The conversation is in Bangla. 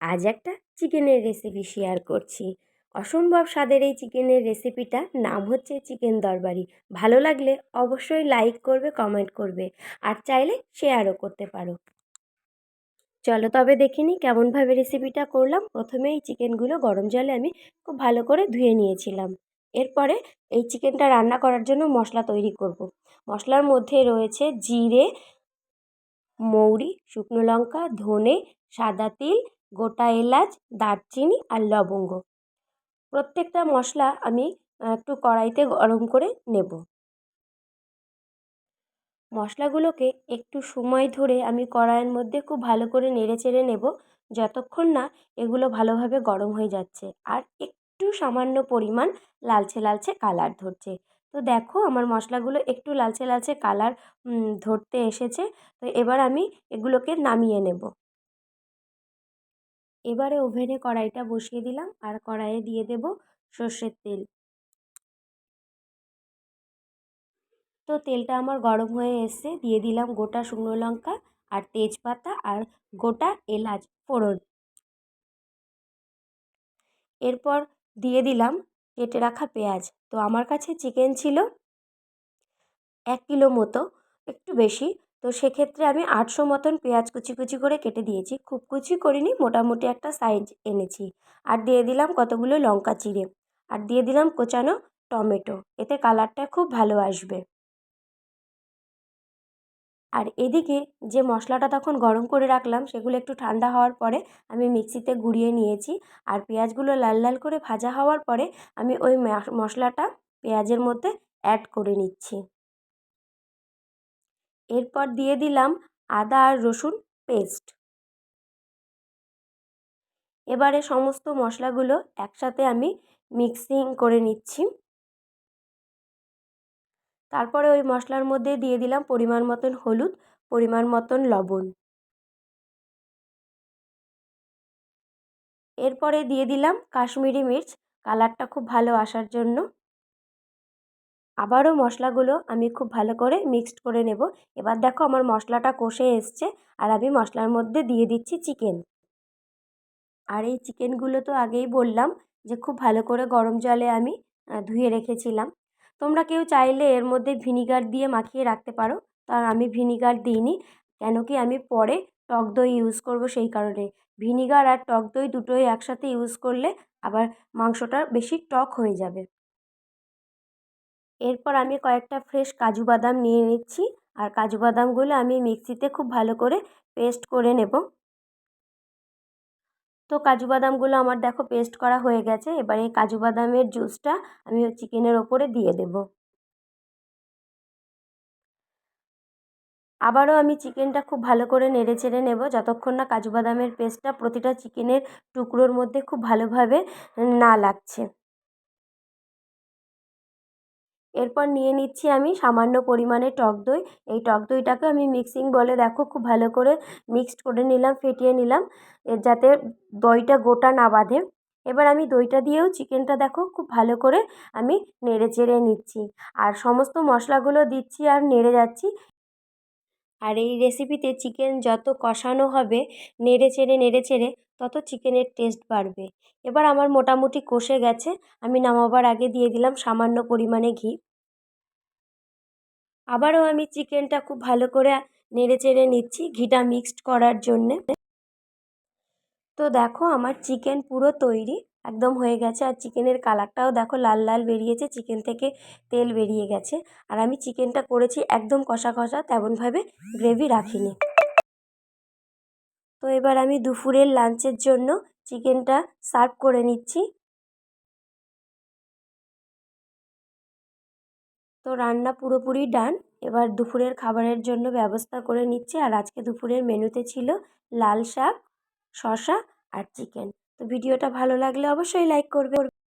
আজ একটা চিকেনের রেসিপি শেয়ার করছি। অসম্ভব স্বাদের এই চিকেনের রেসিপিটার নাম হচ্ছে চিকেন দরবারি। ভালো লাগলে অবশ্যই লাইক করবে কমেন্ট করবে আর চাইলে শেয়ারও করতে পারো। চলো তবে দেখিনি কেমনভাবে রেসিপিটা করলাম। প্রথমে এই চিকেনগুলো গরম জলে আমি খুব ভালো করে ধুয়ে নিয়েছিলাম। এরপরে এই চিকেনটা রান্না করার জন্য মশলা তৈরি করব। মশলার মধ্যে রয়েছে জিরে, মৌরি, শুকনো লঙ্কা, ধনে, সাদা তিল গোটা এলাচ, দারচিনি আর লবঙ্গ। প্রত্যেকটা মশলা আমি একটু কড়াইতে গরম করে নেব। মশলাগুলোকে একটু সময় ধরে আমি কড়াইয়ের মধ্যে খুব ভালো করে নেড়ে চেড়ে নেব, যতক্ষণ না এগুলো ভালোভাবে গরম হয়ে যাচ্ছে। আর একটু সামান্য পরিমাণ লালচে লালচে কালার ধরছে। তো দেখো আমার মশলাগুলো একটু লালচে লালচে কালার ধরতে এসেছে। তো এবার আমি এগুলোকে নামিয়ে নেব। এবারে ওভেনে কড়াইটা বসিয়ে দিলাম আর কড়াইয়ে দিয়ে দেব সর্ষের তেল। তো তেলটা আমার গরম হয়ে এসছে, দিয়ে দিলাম গোটা শুকনো লঙ্কা আর তেজপাতা আর গোটা এলাচ ফোড়ন। এরপর দিয়ে দিলাম কেটে রাখা পেঁয়াজ। তো আমার কাছে চিকেন ছিল এক কিলো মতো, একটু বেশি। তো সেক্ষেত্রে আমি আটশো মতন পেঁয়াজ কুচি কুচি করে কেটে দিয়েছি। খুব কুচি করিনি, মোটামুটি একটা সাইজ এনেছি। আর দিয়ে দিলাম কতগুলো লঙ্কা চিড়ে। আর দিয়ে দিলাম কোচানো টমেটো। এতে কালারটা খুব ভালো আসবে। আর এদিকে যে মশলাটা তখন গরম করে রাখলাম, সেগুলো একটু ঠান্ডা হওয়ার পরে আমি মিক্সিতে গুঁড়িয়ে নিয়েছি। আর পেঁয়াজগুলো লাল লাল করে ভাজা হওয়ার পরে আমি ওই মশলাটা পেঁয়াজের মধ্যে অ্যাড করে নিচ্ছি। এরপর দিয়ে দিলাম আদা আর রসুন পেস্ট। এবারে সমস্ত মশলাগুলো একসাথে আমি মিক্সিং করে নিচ্ছি। তারপরে ওই মশলার মধ্যে দিয়ে দিলাম পরিমাণ মতন হলুদ, পরিমাণ মতন লবণ। এরপরে দিয়ে দিলাম কাশ্মীরি মির্চ, কালারটা খুব ভালো আসার জন্য। আবারও মশলাগুলো আমি খুব ভালো করে মিক্সড করে নেব। এবার দেখো আমার মশলাটা কষে এসছে আর আমি মশলার মধ্যে দিয়ে দিচ্ছি চিকেন আর এই চিকেনগুলো তো আগেই বললাম যে খুব ভালো করে গরম জলে আমি ধুয়ে রেখেছিলাম। তোমরা কেউ চাইলে এর মধ্যে ভিনিগার দিয়ে মাখিয়ে রাখতে পারো। তা আমি ভিনিগার দিইনি, কেন কি আমি পরে টক দই ইউজ করব সেই কারণে। ভিনিগার আর টক দই দুটোই একসাথে ইউজ করলে আবার মাংসটা বেশি টক হয়ে যাবে। এরপর আমি কয়েকটা ফ্রেশ কাজু বাদাম নিয়ে নিচ্ছি। আর কাজু বাদামগুলো আমি মিক্সিতে খুব ভালো করে পেস্ট করে নেব। তো কাজু বাদামগুলো আমার দেখো পেস্ট করা হয়ে গেছে। এবার এই কাজু বাদামের জুসটা আমি চিকেনের ওপরে দিয়ে দেব। আবারও আমি চিকেনটা খুব ভালো করে নেড়ে চেড়ে নেব। যতক্ষণ না কাজু বাদামের পেস্টটা প্রতিটা চিকেনের টুকরোর মধ্যে খুব ভালোভাবে না লাগছে। এরপর নিয়ে নিচ্ছি আমি সামান্য পরিমাণে টক দই। এই টক দইটাকে আমি মিক্সিং বলে, দেখো খুব ভালো করে মিক্সড করে নিলাম, ফেটিয়ে নিলাম যাতে দইটা গোটা না বাঁধে। এবার আমি দইটা দিয়েও চিকেনটা দেখো খুব ভালো করে আমি নেড়ে চেড়ে নিচ্ছি। আর সমস্ত মশলাগুলো দিচ্ছি আর নেড়ে যাচ্ছি। আর এই রেসিপিতে চিকেন যত কষানো হবে, নেড়ে চেড়ে নেড়ে চেড়ে, তত চিকেনের টেস্ট বাড়বে। এবার আমার মোটামুটি কষে গেছে, আমি নামাবার আগে দিয়ে দিলাম সামান্য পরিমাণে ঘি। আবারও আমি চিকেনটা খুব ভালো করে নেড়ে চেড়ে নিচ্ছি ঘিটা মিক্সড করার জন্যে। তো দেখো আমার চিকেন পুরো তৈরি, একদম হয়ে গেছে। আর চিকেনের কালারটাও দেখো লাল লাল বেরিয়েছে, চিকেন থেকে তেল বেরিয়ে গেছে। আর আমি চিকেনটা করেছি একদম কষা কষা, তেমনভাবে গ্রেভি রাখিনি। তো এবার আমি দুপুরের লাঞ্চের জন্য চিকেনটা সার্ভ করে নিচ্ছি। তো রান্না পুরোপুরি ডান। এবার দুপুরের খাবারের জন্য ব্যবস্থা করে নিচ্ছে। আর আজকে দুপুরের মেনুতে ছিল লাল শাক শশা আর চিকেন। তো ভিডিওটা ভালো লাগলে অবশ্যই লাইক করবে।